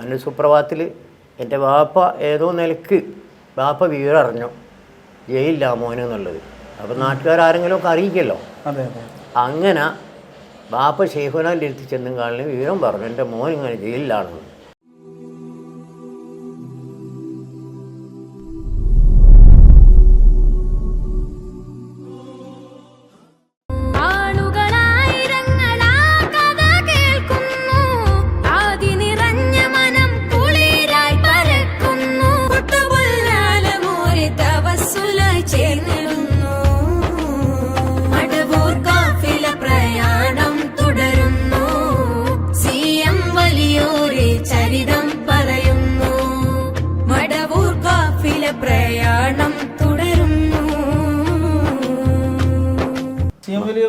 അങ്ങനെ സുപ്രഭാതത്തിൽ എന്റെ ബാപ്പ ഏതോ നിലയ്ക്ക് വാപ്പ വീടറിഞ്ഞു ജയിലില്ല മോനെ എന്നുള്ളത്. അപ്പം നാട്ടുകാരെങ്കിലും ഒക്കെ അറിയിക്കല്ലോ. അങ്ങനെ ബാപ്പ ഷെയ്ഖുനാന്റെ അടുത്ത് ചെന്നും കാണലും വിവരം പറഞ്ഞു. എന്റെ മോൻ ഇങ്ങനെ ജയിലിലാണെന്ന്.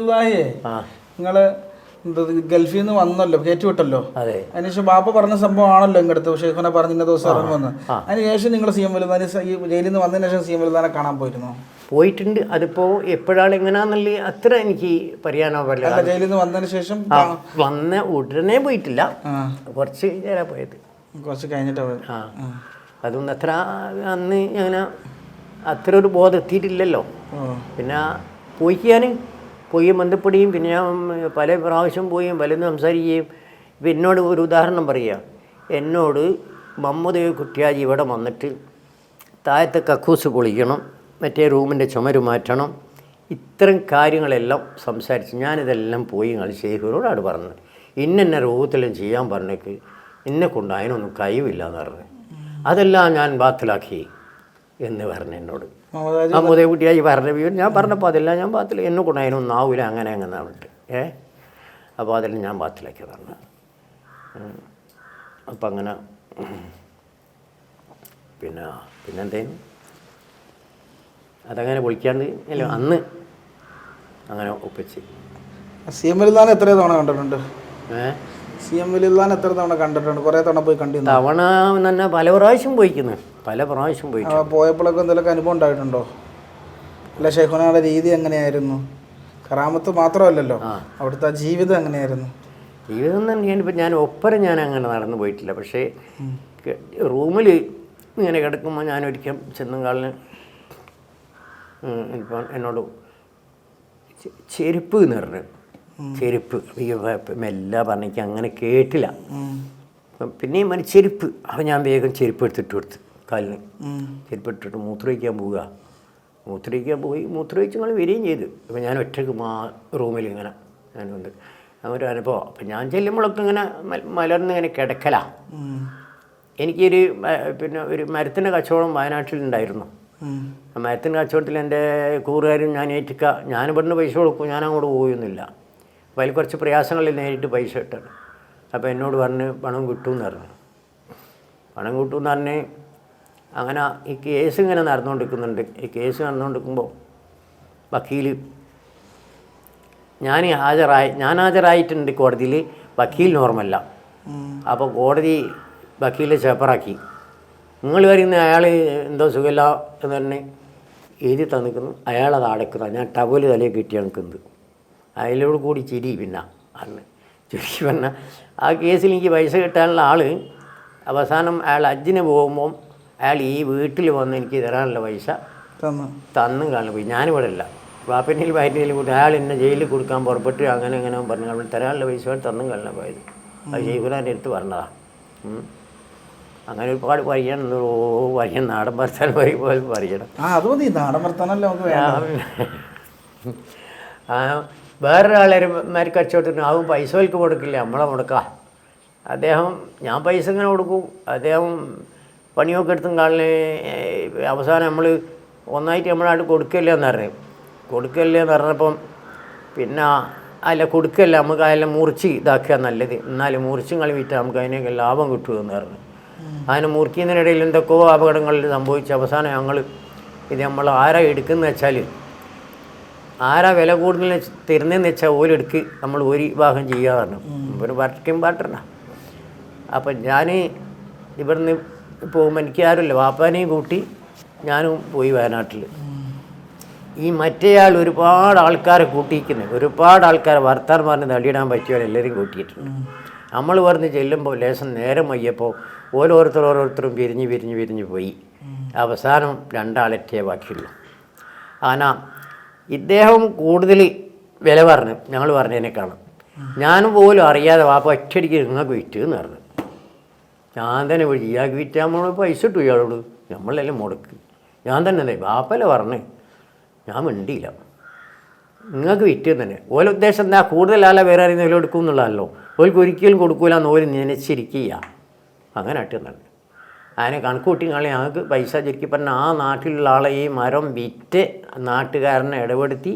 സി നിങ്ങൾ ഗൾഫിൽ നിന്ന് വന്നല്ലോ കയറ്റിവിട്ടല്ലോ വിട്ടല്ലോ. അതിനുശേഷം ബാപ്പ പറഞ്ഞ സംഭവമാണല്ലോ ഇങ്ങടുത്ത് ഷെയ്ഖുനെ പറഞ്ഞ ദിവസം ഇറങ്ങുമെന്ന് അതിനുശേഷം നിങ്ങൾ സി എം വലുതാൻ ഈ ജയിലിൽ നിന്ന് വന്നതിന് ശേഷം സി എം വലുതാനെ കാണാൻ പോയിരുന്നു? പോയിട്ടുണ്ട്. അതിപ്പോ എപ്പോഴാണ് എങ്ങനെയാണെന്നുള്ള അത്ര എനിക്ക് പറയാനോ പറ്റില്ല ജയിലിൽ നിന്ന് വന്നതിന് ശേഷം വന്ന ഉടനെ പോയിട്ടില്ല. കുറച്ച് നേരം പോയത്. കുറച്ച് കഴിഞ്ഞിട്ടാ ആ. അതൊന്നും അത്ര അന്ന് അങ്ങനെ അത്ര ഒരു ബോധം എത്തിയിട്ടില്ലല്ലോ. പിന്നെ പോയിക്കാൻ പോയി ബന്ധപ്പെടുകയും പിന്നെ ഞാൻ പല പ്രാവശ്യം പോയി പലതും സംസാരിക്കുകയും. ഇപ്പം എന്നോട് ഒരു ഉദാഹരണം പറയുക എന്നോട് മമ്മദ് കുട്ടിയാജി ഇവിടെ വന്നിട്ട് താഴത്തെ കക്കൂസ് പൊളിക്കണം മറ്റേ റൂമിന്റെ ചുമര് മാറ്റണം ഇത്തരം കാര്യങ്ങളെല്ലാം സംസാരിച്ച് ഞാനിതെല്ലാം പോയി നിങ്ങൾ ഷെയ്ഖിനോടാണ് പറഞ്ഞത്. ഇന്നെന്നെ രൂപത്തിലും ചെയ്യാൻ പറഞ്ഞേക്ക് എന്നെ കൊണ്ട് അതിനൊന്നും കഴിവില്ല എന്ന് പറഞ്ഞു. അതെല്ലാം ഞാൻ ബാത്തിലാക്കി എന്ന് പറഞ്ഞു എന്നോട്. മമതാജി ആ മുതേ കുട്ടിയായി പറഞ്ഞ വീട് ഞാൻ പറഞ്ഞപ്പോൾ അതെല്ലാം ഞാൻ പാത്തിൽ എന്നെ കൊണ്ട് അതിനൊന്നും ആവില്ല അങ്ങനെ അങ്ങനെ പറഞ്ഞിട്ട്. ഏ? അപ്പോൾ അതെല്ലാം ഞാൻ പാത്തിലാക്കി പറഞ്ഞു അപ്പം അങ്ങനെ. പിന്നെ പിന്നെന്തേനും? അതങ്ങനെ പൊളിക്കാണ്ട് അല്ല അന്ന് അങ്ങനെ ഒപ്പിച്ച്. സി എം എൽ എത്ര തവണ കണ്ടിട്ടുണ്ട്. ഏ? സി എം വലിയ എത്ര തവണ കണ്ടിട്ടുണ്ട്? കുറേ തവണ പോയി കണ്ടിരുന്നു? തവണ തന്നെ പല പ്രാവശ്യം പോയിക്കുന്നു. പല പ്രാവശ്യം പോയി പോയപ്പോഴൊക്കെ എന്തെങ്കിലും അനുഭവം ഉണ്ടായിട്ടുണ്ടോ? അല്ല ഷെയ്ഖുനയുടെ രീതി എങ്ങനെയായിരുന്നു? കറാമത്ത് മാത്രമല്ലല്ലോ. അവിടുത്തെ ജീവിതം എങ്ങനെയായിരുന്നു? ജീവിതം തന്നെയാണ് ഇപ്പം ഞാൻ ഒപ്പരം ഞാൻ അങ്ങനെ നടന്നു പോയിട്ടില്ല. പക്ഷേ റൂമിൽ ഇങ്ങനെ കിടക്കുമ്പോൾ ഞാൻ ഒരിക്കൽ ചെന്നും കാലിന് ഇപ്പം എന്നോട് ചെരുപ്പ് എന്ന് പറഞ്ഞു ചെരുപ്പ്. മെല്ലെ പറഞ്ഞേക്ക് അങ്ങനെ കേട്ടില്ല. പിന്നെയും മതി ചെരുപ്പ്. അപ്പം ഞാൻ വേഗം ചെരുപ്പ് എടുത്തിട്ട് കൊടുത്ത് കാലിന്. ചെരുപ്പ് ഇട്ടിട്ട് മൂത്രമൊഴിക്കാൻ പോവുക. മൂത്രമൊഴിക്കാൻ പോയി. മൂത്രമൊഴിച്ച് നിങ്ങൾ വരികയും ചെയ്തു. അപ്പം ഞാൻ ഒറ്റയ്ക്ക് മാ റൂമിൽ ഇങ്ങനെ ഞാൻ വന്ന് ഒരു അനുഭവം അപ്പം ഞാൻ ചെല്ലുമ്പോഴൊക്കെ ഇങ്ങനെ മലർന്ന് ഇങ്ങനെ കിടക്കലാ. എനിക്കൊരു പിന്നെ ഒരു മരത്തിന്റെ കച്ചവടം വയനാട്ടിലുണ്ടായിരുന്നു മരത്തിന്റെ കച്ചവടത്തിൽ എന്റെ കൂറുകാരും ഞാൻ ഏറ്റിക്ക ഞാൻ ഇവിടുന്ന് പൈസ കൊടുക്കും. ഞാൻ അങ്ങോട്ട് പോയൊന്നുമില്ല. അപ്പോൾ അതിൽ കുറച്ച് പ്രയാസങ്ങളിൽ നേരിട്ട് പൈസ ഇട്ടാണ് അപ്പോൾ എന്നോട് പറഞ്ഞ് പണം കിട്ടുമെന്ന് പറഞ്ഞു. പണം കിട്ടുമെന്ന് പറഞ്ഞ് അങ്ങനെ ഈ കേസ് ഇങ്ങനെ നടന്നുകൊണ്ടിരിക്കുന്നുണ്ട്. ഈ കേസ് നടന്നുകൊണ്ടിരിക്കുമ്പോൾ വക്കീൽ ഞാൻ ഹാജരായി ഞാൻ ഹാജരായിട്ടുണ്ട് കോടതിയിൽ വക്കീൽ നോർമല്ല. അപ്പോൾ കോടതി വക്കീലെ ചേപ്പറാക്കി നിങ്ങൾ വരുന്ന അയാൾ എന്തോ സുഖമില്ല എന്ന് പറഞ്ഞ് എഴുതി തന്നിക്കുന്നു അയാളത് അടക്കുന്നത് ഞാൻ ടവൽ തലയിൽ കിട്ടിയാണ് നിൽക്കുന്നത്. അതിലോട് കൂടി ചിരി പിന്നെ അന്ന് ചിരി പറഞ്ഞ ആ കേസിൽ എനിക്ക് പൈസ കിട്ടാനുള്ള ആൾ അവസാനം അയാൾ അജ്ജിന് പോകുമ്പം അയാൾ ഈ വീട്ടിൽ വന്ന് എനിക്ക് തരാനുള്ള പൈസ തന്നു. തന്നും കാണും. പോയി ഞാനിവിടെ ഇല്ല. വാപ്പന്റെയിൽ വയറ്റിൽ കൂട്ടി അയാൾ എന്നെ ജയിലിൽ കൊടുക്കാൻ പുറപ്പെട്ട്. അങ്ങനെ അങ്ങനെ പറഞ്ഞു. അവൾ തരാനുള്ള പൈസ തന്നും കാണാൻ പോയത്. അത് ജയ്പുരാന്റെ അടുത്ത് പറഞ്ഞതാണ് അങ്ങനെ ഒരുപാട് പറയണം ഓ പറയണം നാടൻ ഭർത്താൻ പോലെ പറയണം ആ അത് മതി നാടൻ നമുക്ക് വേണം ആ വേറൊരാളെ മാരി കച്ചവടത്തിന് ആവും പൈസ വലിക്ക് കൊടുക്കില്ല നമ്മളെ മുടക്ക. അദ്ദേഹം ഞാൻ പൈസ ഇങ്ങനെ കൊടുക്കും. അദ്ദേഹം പണിയൊക്കെ എടുത്തും കാളിന് അവസാനം നമ്മൾ ഒന്നായിട്ട് നമ്മളായിട്ട് കൊടുക്കില്ല എന്ന് പറഞ്ഞു. കൊടുക്കില്ല എന്ന് പറഞ്ഞപ്പം പിന്നെ അല്ല കൊടുക്കല്ല നമുക്ക് അതെല്ലാം മുറിച്ച് ഇതാക്കുക നല്ലത്. എന്നാലും മുറിച്ചും കളി വിറ്റാൽ നമുക്ക് അതിനൊക്കെ ലാഭം കിട്ടുമെന്ന് പറഞ്ഞു. അതിന് മുറിക്കുന്നതിനിടയിൽ എന്തൊക്കെയോ അപകടങ്ങളിൽ സംഭവിച്ച് അവസാനം ഞങ്ങൾ ഇത് നമ്മൾ ആരാ എടുക്കുന്നത് വെച്ചാൽ ആരാ വില കൂടുതൽ തരുന്നതെന്ന് വെച്ചാൽ ഓലെടുക്ക് നമ്മൾ ഒരു വിവാഹം ചെയ്യാറുണ്ട് ഒരു വർക്കിംഗ് പാർട്ടനാ അപ്പം ഞാൻ ഇവിടുന്ന് പോകുമ്പോൾ എനിക്ക് ആരുമില്ല. വാപ്പാനെയും കൂട്ടി ഞാനും പോയി വയനാട്ടിൽ ഈ മറ്റേയാൾ ഒരുപാട് ആൾക്കാരെ കൂട്ടിയിരിക്കുന്നത് ഒരുപാട് ആൾക്കാരെ വർത്താൻ പറഞ്ഞ് തള്ളിയിടാൻ പറ്റിയവരെല്ലാവരും കൂട്ടിയിട്ടുണ്ട്. നമ്മൾ പറഞ്ഞ് ചെല്ലുമ്പോൾ ലേശം നേരം വയ്യപ്പോൾ ഓരോരുത്തർ ഓരോരുത്തരും പിരിഞ്ഞ് പിരിഞ്ഞ് പിരിഞ്ഞ് പോയി. അവസാനം രണ്ടാളെറ്റേ ബാക്കിയുള്ളൂ. ആന ഇദ്ദേഹം കൂടുതൽ വില പറഞ്ഞു. ഞങ്ങൾ പറഞ്ഞതിനേക്കാളും ഞാനും പോലും അറിയാതെ വാപ്പ ഒറ്റയടിക്ക് നിങ്ങൾക്ക് വിറ്റ് എന്ന് പറഞ്ഞു. ഞാൻ തന്നെ വിളിച്ചു ഇയാൾക്ക് വിറ്റാൻ നമ്മൾ പൈസ ഇട്ടു ഇയാളോട്. നമ്മളെല്ലാം മുടക്ക്. ഞാൻ തന്നെ അതെ വാപ്പല്ലേ പറഞ്ഞു. ഞാൻ മിണ്ടിയില്ല. നിങ്ങൾക്ക് വിറ്റ് തന്നെ. ഓല ഉദ്ദേശം എന്താ? കൂടുതൽ ആളെ വേറെ ആരെയും വില എടുക്കും എന്നുള്ളതല്ലോ. ഓൽക്ക് ഒരിക്കലും കൊടുക്കൂല എന്ന് ഓര് നനച്ചിരിക്കുക അങ്ങനെ ഇട്ടുന്നുണ്ട് അതിനെ കണക്കൂട്ടി കളി ഞങ്ങൾക്ക് പൈസ ചുരുക്കി പറഞ്ഞാൽ ആ നാട്ടിലുള്ള ആളെ ഈ മരം വിറ്റ് നാട്ടുകാരനെ ഇടപെടുത്തി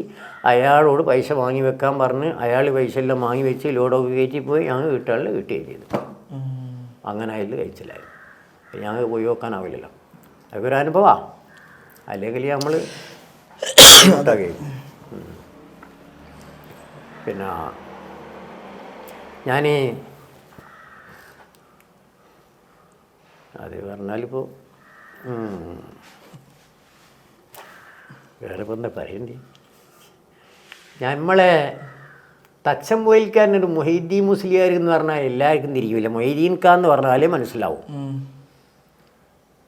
അയാളോട് പൈസ വാങ്ങി വെക്കാൻ പറഞ്ഞ് അയാൾ പൈസ എല്ലാം വാങ്ങി വെച്ച് ലോഡൊക്കെ കയറ്റി പോയി ഞങ്ങൾ വീട്ടുകളിൽ കിട്ടുകയും ചെയ്തു. അങ്ങനെ അതിൽ കഴിച്ചില്ലായി ഞങ്ങൾക്ക് പോയി നോക്കാനാവില്ലല്ലോ അതൊക്കെ ഒരു അനുഭവമാണ്. അല്ലെങ്കിൽ നമ്മൾ പിന്നെ ഞാൻ അത് പറഞ്ഞാലിപ്പോൾ വേറെ ഇപ്പം എന്താ പറയണ്ടേ? നമ്മളെ ഒരു മൊഹീദ്ദീൻ മുസ്ലിയാർ എന്ന് പറഞ്ഞാൽ എല്ലാവർക്കും തിരിയില്ല മൊഹീദ്ദീൻ ഖാൻ എന്ന് പറഞ്ഞാലേ മനസ്സിലാവും.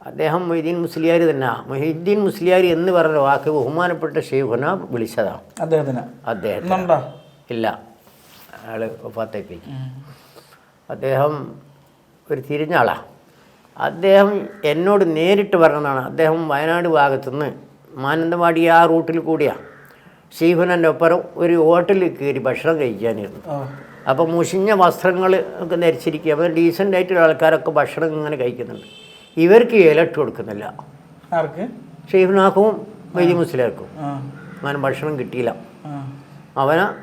അദ്ദേഹം മൊഹീദ്ദീൻ മുസ്ലിയാർ തന്നെ. മൊഹീദ്ദീൻ മുസ്ലിയാർ എന്ന് പറഞ്ഞ വാക്ക് ബഹുമാനപ്പെട്ട ഷെയ്ഖുന വിളിച്ചതാണ് അദ്ദേഹത്തിന്? അദ്ദേഹം ഇല്ല. അയാൾ ഒഫാത്തായിപ്പോയി അദ്ദേഹം ഒരു തിരിഞ്ഞ ആളാണ് അദ്ദേഹം എന്നോട് നേരിട്ട് പറഞ്ഞതാണ്. അദ്ദേഹം വയനാട് ഭാഗത്തുനിന്ന് മാനന്തവാടി ആ റൂട്ടിൽ കൂടിയാണ് ഷീഫുനന്റെ ഒപ്പരം ഒരു ഹോട്ടലിൽ കയറി ഭക്ഷണം കഴിക്കാനിരുന്നു. അപ്പോൾ മുഷിഞ്ഞ വസ്ത്രങ്ങൾ ഒക്കെ ധരിച്ചിരിക്കുക. അപ്പോൾ ഡീസന്റ് ആയിട്ടുള്ള ആൾക്കാരൊക്കെ ഭക്ഷണം ഇങ്ങനെ കഴിക്കുന്നുണ്ട്. ഇവർക്ക് ഇലട്ട് കൊടുക്കുന്നില്ല. ആർക്ക്? ഷെയ്ഫിനാക്കും വൈദ്യ മുസ്ലിയാർക്കും. അങ്ങനെ ഭക്ഷണം കിട്ടിയില്ല. അവനാ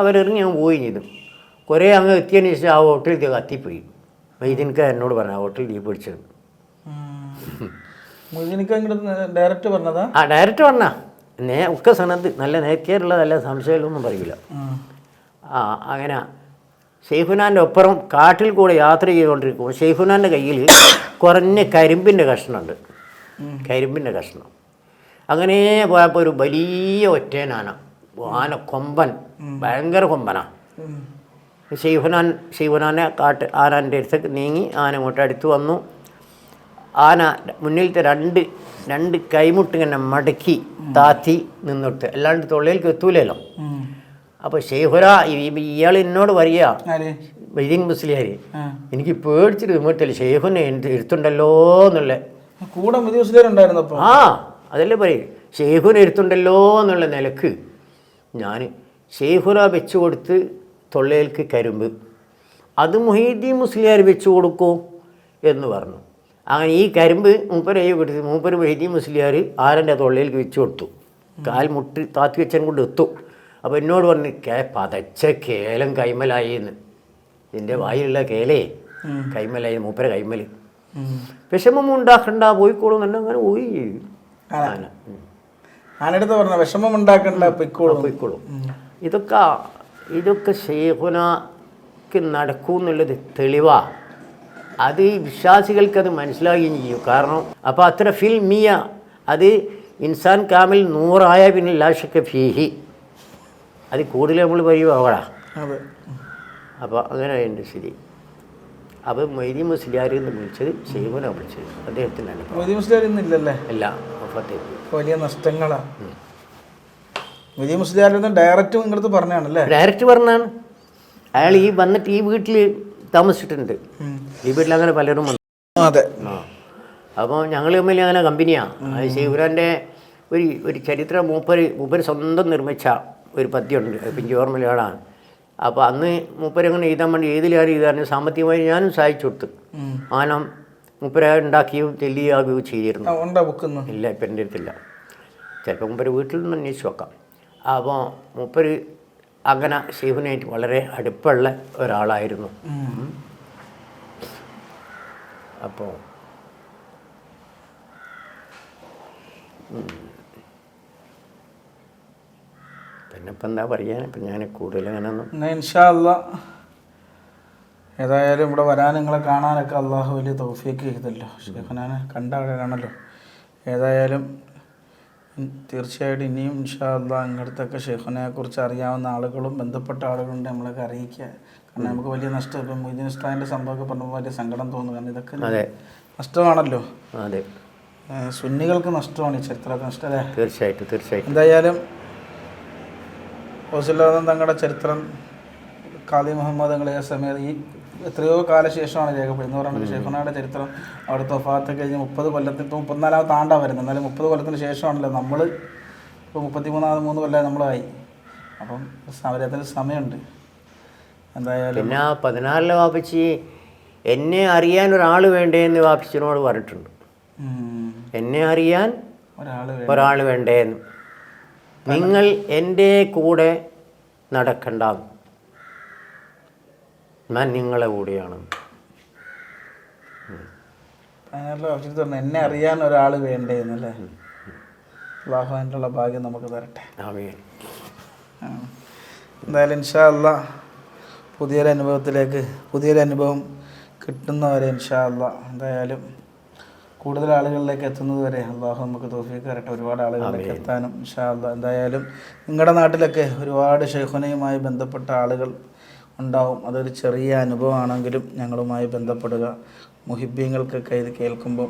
അവരെറിഞ്ഞ് ഞാൻ പോയി ചെയ്തു. കുറേ അങ്ങ് എത്തിയതിന് ശേഷം ആ ഹോട്ടലിൽ കത്തിപ്പോയി. എന്നോട് പറഞ്ഞു ഹോട്ടലിൽ തീ പിടിച്ചത് ഡയറക്റ്റ് പറഞ്ഞതാ? ആ ഡയറക്റ്റ് പറഞ്ഞാ. നേ ഒക്കെ സനത്ത് നല്ല നേക്കേറുള്ളതല്ല സംശയമില്ലൊന്നും സംശയമൊന്നും പറയില്ല ആ. അങ്ങനെ. ഷെയ്ഫുനാന്റെ ഒപ്പുറം കാട്ടിൽ കൂടെ യാത്ര ചെയ്തുകൊണ്ടിരിക്കുമ്പോൾ ഷെയ്ഫുനാന്റെ കയ്യിൽ കുറഞ്ഞ കരിമ്പിന്റെ കഷ്ണമുണ്ട് കരിമ്പിന്റെ കഷ്ണം. അങ്ങനെ പോയപ്പോൾ ഒരു വലിയ ഒറ്റേനാന. ആന കൊമ്പൻ. ഭയങ്കര കൊമ്പനാ. ഉം. ഷെയ്ഫുനാൻ ഷെയ്ഫുനാനെ കാട്ട് ആനാന്റെ അടുത്തേക്ക് നീങ്ങി ആന ഇങ്ങോട്ട് അടുത്ത് വന്നു. ആന മുന്നിലത്തെ രണ്ട് രണ്ട് കൈമുട്ട് ഇങ്ങനെ മടക്കി താത്തി നിന്നിട്ട്. അല്ലാണ്ട് തൊള്ളയിലേക്ക് എത്തൂലല്ലോ. അപ്പൊ അപ്പോൾ ഷെയ്ഖുന ഇയാൾ എന്നോട് പറയുക വൈദ്യൻ മുസ്ലിയാർ എനിക്ക് പേടിച്ചിട്ട് നിന്നിട്ടില്ല ഷെയ്ഹുന എടുത്തുണ്ടല്ലോ എന്നുള്ള. കൂടെ ആ അതല്ലേ പറയും. ഷെയ്ഹുന എടുത്തുണ്ടല്ലോ എന്നുള്ള നിലയ്ക്ക് ഞാൻ ഷെയ്ഹുര വെച്ചു കൊടുത്ത് തൊള്ളയിലേക്ക് കരിമ്പ്. അത് മുഹീദ്ദീൻ മുസ്ലിയാർ വെച്ച് കൊടുക്കൂ എന്ന് പറഞ്ഞു. അങ്ങനെ ഈ കരിമ്പ് മൂപ്പരയ്യോ പിടിച്ച് മൂപ്പര് മൊഹീദ്ദീൻ മുസ്ലിയാർ ആരന്റെ തൊള്ളയിലേക്ക് വെച്ച് കൊടുത്തു. കാൽ മുട്ടി താത്തി വെച്ചൻ കൊണ്ട് എത്തും. അപ്പോൾ എന്നോട് പറഞ്ഞു കേ പതച്ച കേലം കൈമലായി എന്ന്. ഇതിന്റെ വായിലുള്ള കേലേ കൈമലായി മൂപ്പര കൈമൽ വിഷമം ഉണ്ടാക്കണ്ട പോയിക്കോളും തന്നെ അങ്ങനെ പോയി. ആന. ഉം. ആനടുത്ത് പറഞ്ഞ വിഷമം ഉണ്ടാക്കണ്ട പൊയ്ക്കോളും. പോയിക്കോളും. ഇതൊക്കെ ഇതൊക്കെ ഷെയ്ഖുനക്ക് നടക്കൂ എന്നുള്ളത് തെളിവാ. അത് ഈ വിശ്വാസികൾക്ക് അത് മനസ്സിലാകുകയും ചെയ്യും. കാരണം അപ്പോൾ അത്ര ഫിൽ മിയ അത് ഇൻസാൻ കാമിൽ നൂറായ പിന്നെ ലാഷക്ക ഫീഹി. അത് കൂടുതൽ നമ്മൾ പറയുക അവളാ അപ്പോൾ അങ്ങനെ എന്റെ ശരി. അപ്പോൾ മൊയ്തി മുസ്ലിയാർ എന്ന് വിളിച്ചത് ഷെയ്ഖുന വിളിച്ചത്. അദ്ദേഹത്തിന്റെ അനുഭവം മുതി ഇല്ല വലിയ നഷ്ടങ്ങളാ. മുതി മുസ്ലിം ഡയറക്റ്റ് നിങ്ങളടുത്ത് പറഞ്ഞാണല്ലേ? ഡയറക്റ്റ് പറഞ്ഞാണ്. അയാൾ ഈ വന്നിട്ട് ഈ വീട്ടിൽ താമസിച്ചിട്ടുണ്ട്. ഈ വീട്ടിൽ അങ്ങനെ പലരും വന്നു. അതെ. അപ്പോൾ ഞങ്ങൾ തമ്മിൽ അങ്ങനെ കമ്പനിയാണ് അത് ശിവരാന്റെ ഒരു ഒരു ചരിത്ര മൂപ്പര് മൂപ്പര് സ്വന്തം നിർമ്മിച്ച ഒരു പദ്യമുണ്ട്. പിഞ്ചു പിന്നെ ഓർമ്മയിലാണ് അപ്പോൾ അന്ന് മൂപ്പരങ്ങനെ എഴുതാൻ വേണ്ടി ഏതിലാണ് എഴുതാനും സാമ്പത്തികമായി ഞാനും സഹായിച്ചു കൊടുത്തു. ആനം മൂപ്പര ഉണ്ടാക്കിയും തെല്ലിയാകുകയും ചെയ്തിരുന്നു. ഇല്ല ഇപ്പം എന്റെ അടുത്തില്ല. ചിലപ്പോൾ മൂപ്പര് വീട്ടിൽ നിന്ന് അന്വേഷിച്ച് നോക്കാം. അപ്പോൾ മൂപ്പര് അങ്ങനെ ശിവനായിട്ട് വളരെ അടുപ്പുള്ള ഒരാളായിരുന്നു. അപ്പോൾ പിന്നെ ഇപ്പം എന്താ പറയാൻ ഇപ്പം ഞാൻ കൂടുതൽ അങ്ങനെ ഒന്നും ഇൻഷാ അല്ലാ ഏതായാലും ഇവിടെ വരാൻ നിങ്ങളെ കാണാനൊക്കെ അള്ളാഹു വലിയ തോഫിയൊക്കെ ചെയ്തല്ലോ ഷെയ്ഖുനാനെ കണ്ട കാണല്ലോ ഏതായാലും തീർച്ചയായിട്ടും ഇനിയും ഇൻഷാല്ല ഇങ്ങടുത്തൊക്കെ ഷെയ്ഖുനെ കുറിച്ച് അറിയാവുന്ന ആളുകളും ബന്ധപ്പെട്ട ആളുകളുണ്ട് നമ്മളൊക്കെ അറിയിക്കുക. കാരണം നമുക്ക് വലിയ നഷ്ടം ഇപ്പം മൊയ്തീൻ ഉസ്താദിന്റെ സംഭവമൊക്കെ പറഞ്ഞപ്പോൾ വലിയ സങ്കടം തോന്നുന്നു. കാരണം ഇതൊക്കെ നഷ്ടമാണല്ലോ. അതെ. സുന്നികൾക്ക് നഷ്ടമാണ് ഈ ചരിത്രമൊക്കെ നഷ്ടം അല്ലേ? തീർച്ചയായിട്ടും തീർച്ചയായിട്ടും. എന്തായാലും ഹോസിലോദം തങ്ങളുടെ ചരിത്രം കാലി മുഹമ്മദ് തങ്ങളെ സമയത്ത് ഈ എത്രയോ കാലശേഷമാണ് രേഖപ്പെടുന്നത് എന്ന് പറയുന്നത് ഷെയ്ഖുനയുടെ ചരിത്രം അവിടെ തൊഫാത്ത് കഴിഞ്ഞ് മുപ്പത് കൊല്ലത്തിൽ ഇപ്പോൾ മുപ്പത്തിനാലാമത്തെ ആണ്ടാ വരുന്നത്. എന്നാലും മുപ്പത് കൊല്ലത്തിന് ശേഷമാണല്ലോ നമ്മൾ ഇപ്പോൾ മുപ്പത്തിമൂന്നാമത് മൂന്ന് കൊല്ലം നമ്മളായി. അപ്പം സമരത്തിന് സമയമുണ്ട്. എന്തായാലും പിന്നെ ആ പതിനാറിലെ വാപ്പിച്ചി എന്നെ അറിയാൻ ഒരാൾ വേണ്ടേ എന്ന് വാപ്പിച്ചിനോട് പറഞ്ഞിട്ടുണ്ട്. എന്നെ അറിയാൻ ഒരാൾ ഒരാൾ വേണ്ടേന്ന്. നിങ്ങൾ എന്റെ കൂടെ നടക്കണ്ട ഞാൻ നിങ്ങളെ കൂടെയാണ്. എന്നെ അറിയാൻ ഒരാൾ വേണ്ടേന്നല്ലേ? ഭാഗ്യം നമുക്ക് തരട്ടെ. എന്തായാലും ഇൻഷാ അല്ല പുതിയൊരു അനുഭവത്തിലേക്ക് പുതിയൊരു അനുഭവം കിട്ടുന്നവരെ ഇൻഷാ അല്ല എന്തായാലും കൂടുതൽ ആളുകളിലേക്ക് എത്തുന്നത് വരെ അള്ളാഹു നമുക്ക് തോഫിക്ക് തരട്ടെ. ഒരുപാട് ആളുകളിലേക്ക് എത്താനും ഇൻഷാ അല്ല എന്തായാലും നിങ്ങളുടെ നാട്ടിലൊക്കെ ഒരുപാട് ഷെയ്ഖുനയുമായി ബന്ധപ്പെട്ട ആളുകൾ ഉണ്ടാവും. അതൊരു ചെറിയ അനുഭവമാണെങ്കിലും ഞങ്ങളുമായി ബന്ധപ്പെടുക. മുഹിബ്യങ്ങൾക്കൊക്കെ ഇത് കേൾക്കുമ്പോൾ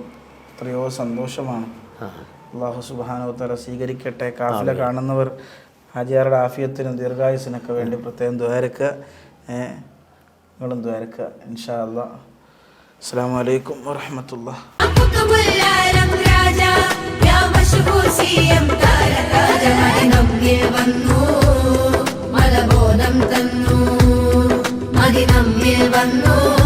എത്രയോ സന്തോഷമാണ്. അള്ളാഹു സുബാനോത്തല സ്വീകരിക്കട്ടെ. കാഫില കാണുന്നവർ ഹാജിയാറുടെ ആഫിയത്തിനും ദീർഘായുസിനൊക്കെ വേണ്ടി പ്രത്യേകം ദ്വാരക്കുക നിങ്ങളും ദ്വാരക്കുക ഇൻഷാ അല്ലാ അസ്സാം വലൈക്കും വാഹമത്തുള്ള മലബോധം രാജ ആദിനമ്മിൽ വന്നു.